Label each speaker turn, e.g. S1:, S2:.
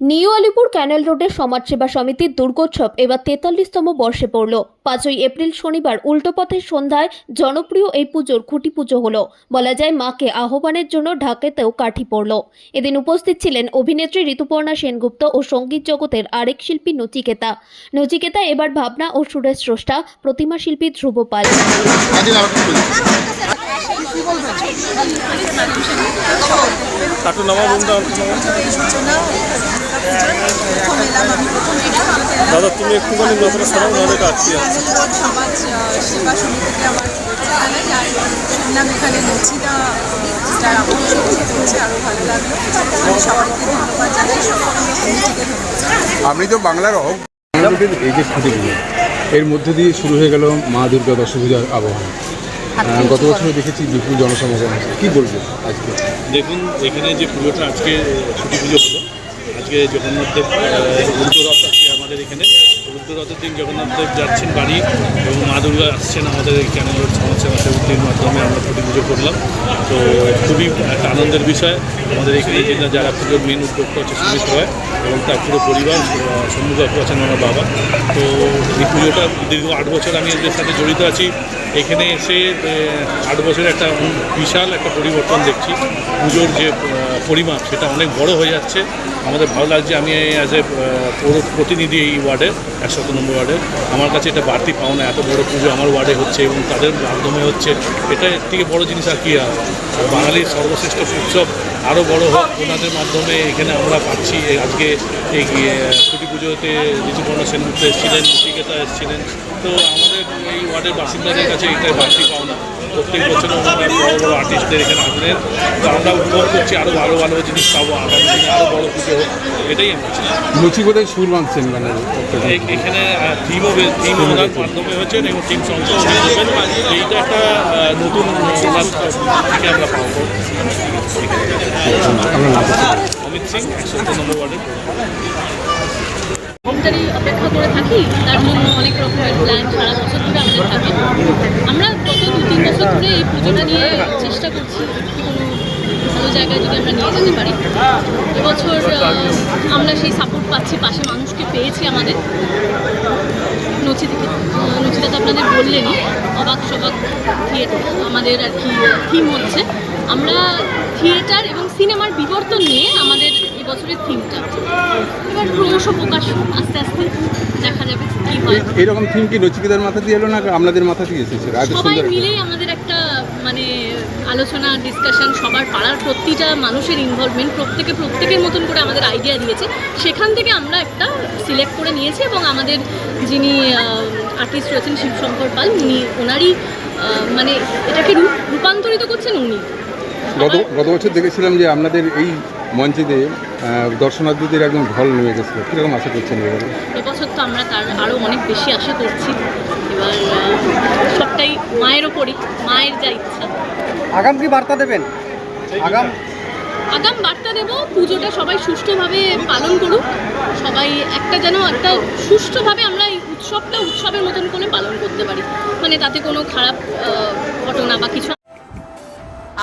S1: New Alipur ক্যানেল রোডের সমাজসেবা সমিতির দুর্গোৎসব এবার তেতাল্লিশতম বর্ষে পড়ল। পাঁচই এপ্রিল শনিবার উল্টো পথের সন্ধ্যায় জনপ্রিয় এই পুজোর খুঁটি পুজো হলো। বলা যায় মাকে আহ্বানের জন্য ঢাকাতেও কাঠি পড়ল। এদিন উপস্থিত ছিলেন অভিনেত্রী ঋতুপর্ণা সেনগুপ্ত ও সংগীত জগতের আরেক শিল্পী নচিকেতা। নচিকেতা এবার ভাবনা ও সুরেশ স্রষ্টা, প্রতিমা শিল্পী ধ্রুব পাল।
S2: একটু নামা বোনটা
S3: সূচনা প্রথম এলাম আমি প্রথম এলাম আমি এলাম
S2: দাদা তুমি একটুখানি ব্যাপারে সবাই নাহলে আটকে আছে
S3: আমার আমার ধন্যবাদ
S4: আপনি তো বাংলার অহং বাংলাদেশের এই যে ছুটিগুলো এর মধ্যে দিয়ে শুরু হয়ে গেল মা দুর্গা দশপূজার আবহাওয়া। আহ, গত বছর দেখেছি বিপুল জনসমাগম আছে। কি বলব আজকে?
S2: দেখুন এখানে যে পুজোটা আজকে ছুটি পুজো হলো। আজকে জগন্নাথদেব আহ, উল্টো রথ আজকে আমাদের এখানে। রথের দিন জগন্নাথদেব যাচ্ছেন বাড়ি এবং মা দুর্গা আসছেন আমাদের এই সমাজসেবা সমিতির মাধ্যমে আমরা ছুটি পুজো করলাম। তো খুবই একটা আনন্দের বিষয়। আমাদের এখানে যে যারা পুজোর মেন উদ্যোক্তা হচ্ছে সুমিত রয় এবং তার পুরো পরিবার সম্মুখ আছেন আমার বাবা। তো এই পুজোটা দীর্ঘ আট বছর আমি এদের সাথে জড়িত আছি। এখানে এসে আট বছরের একটা বিশাল একটা পরিবর্তন দেখছি। পুজোর যে পরিমাপ, সেটা অনেক বড় হয়ে যাচ্ছে। আমাদের ভালো লাগছে। আমি অ্যাজ এ পৌর প্রতিনিধি এই ওয়ার্ডের একশো নম্বর ওয়ার্ডের। আমার কাছে এটা বাড়তি পাওনা, এত বড় পুজো আমার ওয়ার্ডে হচ্ছে এবং তাদের মাধ্যমে হচ্ছে। এটা থেকে বড় জিনিস আর কি আর বাঙালির সর্বশ্রেষ্ঠ উৎসব। আরও বড় হোক, ওনাদের মাধ্যমে এখানে আমরা পাচ্ছি। আজকে এই ছুটি পুজোতে ঋতুপর্ণ সেনগুপ্ত এসেছিলেন নচিকেতা এসেছিলেন। তো আমাদের এই ওয়ার্ডের বাসিন্দাদের কাছে এটাই বাড়তি পাওনা। প্রত্যেক বছর বড় বড় আর্টিস্টদের এখানে আসবেন তো আমরা উপভোগ করছি আরও ভালো ভালো জিনিস পাবো আগামী দিনে আরও বড় পুজো হোক এটাই আমরা।
S4: লুচি বোধহয় সুর বাঁধছেন মানে
S2: এখানে থিমও থিম ওনার মাধ্যমে হয়েছে এবং টিম সংখ্যা উনি এইটা একটা নতুন ওনার থেকে আমরা পাবো। অমিত সিং একশো নম্বর ওয়ার্ডের
S5: থাকি, তার জন্য অনেক রকমের প্ল্যান সারা বছর ধরে আমাদের থাকে। আমরা গত দু তিন বছর ধরে এই পুজোটা নিয়ে চেষ্টা করছি, কোনো ভালো জায়গায় যদি আমরা নিয়ে যেতে পারি। এবছর আমরা সেই সাপোর্ট পাচ্ছি, পাশে মানুষকে পেয়েছি আমাদের। নচি থেকে নচিটা তো আপনাদের বললেনই, অবাক সবাক থিয়েটার আমাদের আর কি থিম হচ্ছে। আমরা থিয়েটার এবং সিনেমার বিবর্তন নিয়ে আমাদের ক্রমশ প্রকাশ আস্তে আস্তে দেখা যাবে কি হয়।
S4: এরকম থিম কি নচিকেতার মাথা দিয়ে এলো না আপনাদের মাথা দিয়ে এসেছে?
S5: সবাই মিলেই আমাদের একটা মানে আলোচনা ডিসকাশন সবার পাড়ার প্রতিটা মানুষের ইনভলভমেন্ট প্রত্যেকে প্রত্যেকের মতন করে আমাদের আইডিয়া দিয়েছে। সেখান থেকে আমরা একটা সিলেক্ট করে নিয়েছি এবং আমাদের যিনি আর্টিস্ট রয়েছেন শিবশঙ্কর পাল উনি ওনারই মানে এটাকে রূপান্তরিত করছেন উনি।
S4: গত গত বছর দেখেছিলাম যে আপনাদের এই মঞ্চেতে দর্শনার্থীদের একদম ঢল নেমে গেছিল। কীরকম আশা করছেন এবারে?
S5: এবছর তো আমরা তার আরও অনেক বেশি আশা করছি। এবার সবটাই মায়ের ওপরই মায়ের যা ইচ্ছা।
S6: আগাম কি বার্তা দেবেন? আগাম?
S5: আগাম বার্তা দেব পুজোটা সবাই সুষ্ঠুভাবে পালন করুক। সবাই একটা যেন একটা সুষ্ঠুভাবে আমরা এই উৎসবটা উৎসবের মতন করে পালন করতে পারি। মানে তাতে কোনো খারাপ ঘটনা বা কিছু